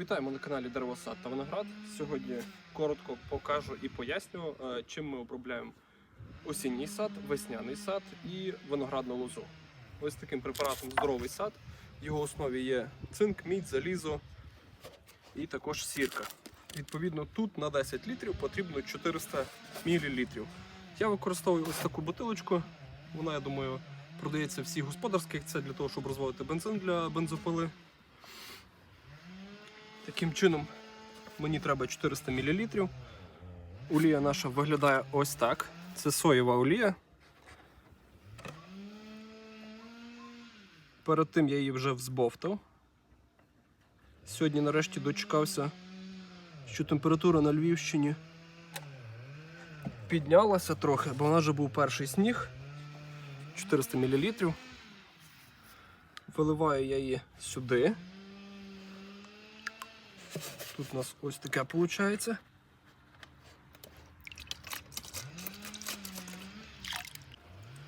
Вітаємо на каналі Деревосад та Виноград. Сьогодні коротко покажу і поясню, е, чим ми обробляємо осінній сад, весняний сад і виноградну лозу. Ось таким препаратом здоровий сад. В його основі є цинк, мідь, залізо і також сірка. Відповідно, тут на 10 літрів потрібно 400 мл. Я використовую ось таку бутилочку. Вона, я думаю, продається всіх господарських. Це для того, щоб розводити бензин для бензопили. Таким чином мені треба 400 мл. Олія наша виглядає ось так. Це соєва олія. Перед тим я її вже взбовтав. Сьогодні нарешті дочекався, що температура на Львівщині піднялася трохи, бо в нас вже був перший сніг 400 мл. Виливаю я її сюди. Тут у нас ось таке виходить.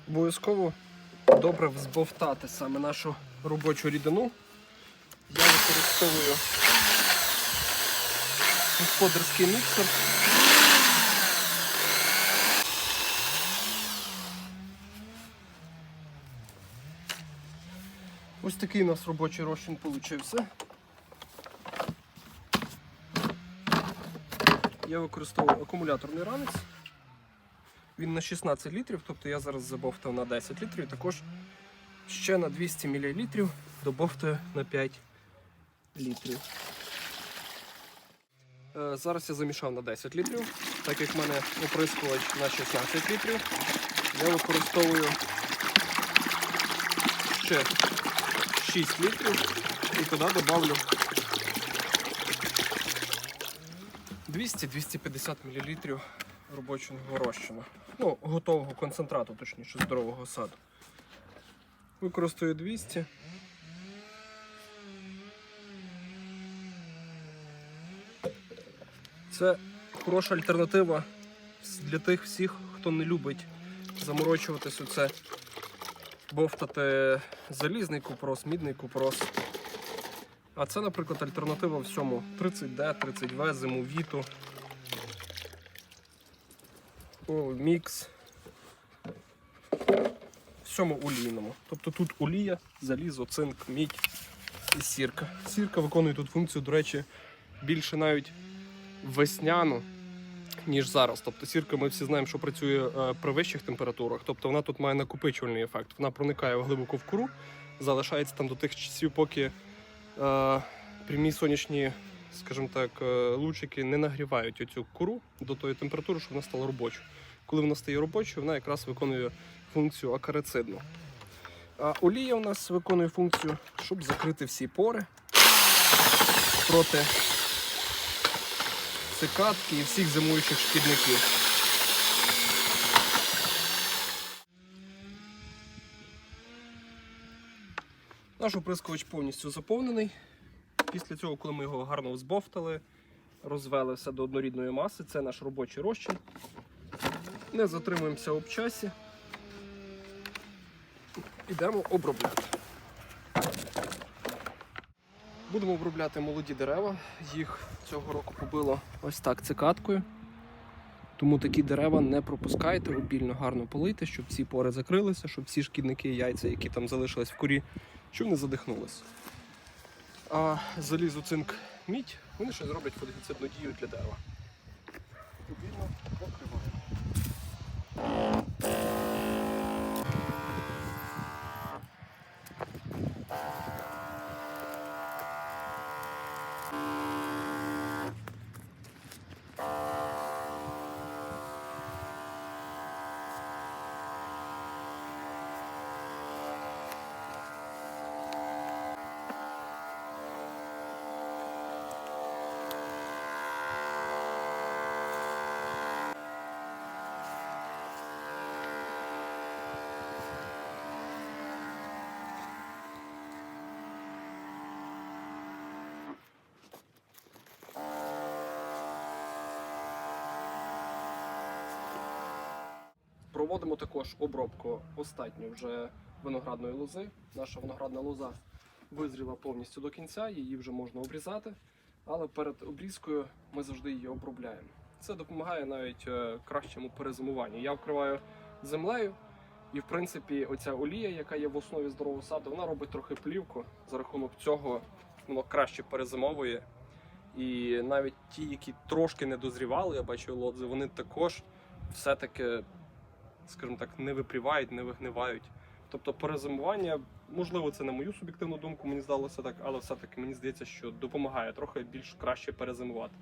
Обов'язково добре взбовтати саме нашу робочу рідину. Я використовую господарський міксер. Ось такий у нас робочий розчин вийшов. Я використовую акумуляторний ранець. Він на 16 літрів, тобто я зараз забовтав на 10 літрів. Також ще на 200 мл добовтаю на 5 літрів. Е, Зараз я замішав на 10 літрів, так як в мене оприскувач на 16 літрів. Я використовую ще 6 літрів і туди додавлю 200-250 мл робочого розчину. Ну, готового концентрату, точніше, здорового саду. Використаю 200. Це хороша альтернатива для тих всіх, хто не любить заморочуватись оце, бовтати залізний купрос, мідний купрос. А це, наприклад, альтернатива всьому 30D, 30В, зиму віту, мікс. Всьому олійному. Тобто тут олія, залізо, цинк, мідь і сірка. Сірка виконує тут функцію, до речі, більше навіть весняну, ніж зараз. Тобто сірка ми всі знаємо, що працює е, при вищих температурах. Тобто вона тут має накопичувальний ефект. Вона проникає глибоко в кору, залишається там до тих часів, поки прямі сонячні, скажімо так, е, лучики не нагрівають оцю кору до тої температури, щоб вона стала робочою. Коли вона стає робочою, вона якраз виконує функцію акарицидну. А олія у нас виконує функцію, щоб закрити всі пори проти цикадки і всіх зимуючих шкідників. Наш оприскувач повністю заповнений. Після цього, коли ми його гарно взбовтали, розвели все до однорідної маси, це наш робочий розчин. Не затримуємося об часі. Ідемо обробляти. Будемо обробляти молоді дерева. Їх цього року побило ось так цикаткою. Тому такі дерева не пропускайте, обільно гарно полийте, щоб всі пори закрилися, щоб всі шкідники і яйця, які там залишились в корі, щоб не задихнулись. А залізо цинк мідь, вони ще зроблять фунгіцидну дію для дерева. Обільно Проводимо також обробку остатньої вже виноградної лози. Наша виноградна лоза визріла повністю до кінця, її вже можна обрізати. Але перед обрізкою ми завжди її обробляємо. Це допомагає навіть е, кращому перезимуванню. Я вкриваю землею, і в принципі, оця олія, яка є в основі здорового саду, вона робить трохи плівку. За рахунок цього воно краще перезимовує. І навіть ті, які трошки не дозрівали, я бачу лодзи, вони також все-таки, скажімо так, не випрівають, не вигнивають. Тобто перезимування, можливо, це на мою суб'єктивну думку, мені здалося так, але все-таки мені здається, що допомагає трохи більш краще перезимувати.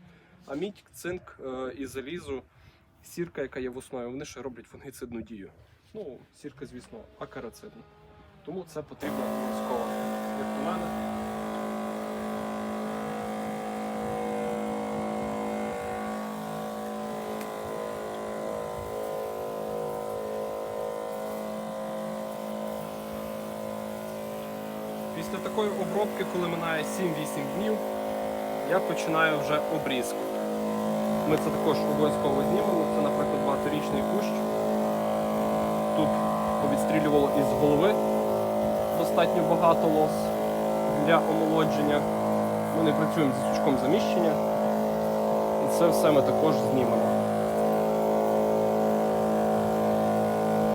А мідь, цинк е, і залізо, сірка, яка є в основі, вони ще роблять фунгіцидну дію. Ну, сірка, звісно, акарицидна. Тому це потрібно обов'язково, як на мене. Після такої обробки, коли минає 7-8 днів, я починаю вже обрізку. Ми це також обов'язково знімемо. Це, наприклад, багаторічний кущ. Тут повідстрілювало із голови достатньо багато лос для омолодження. Ми не працюємо зі сучком заміщення. І це все ми також знімемо.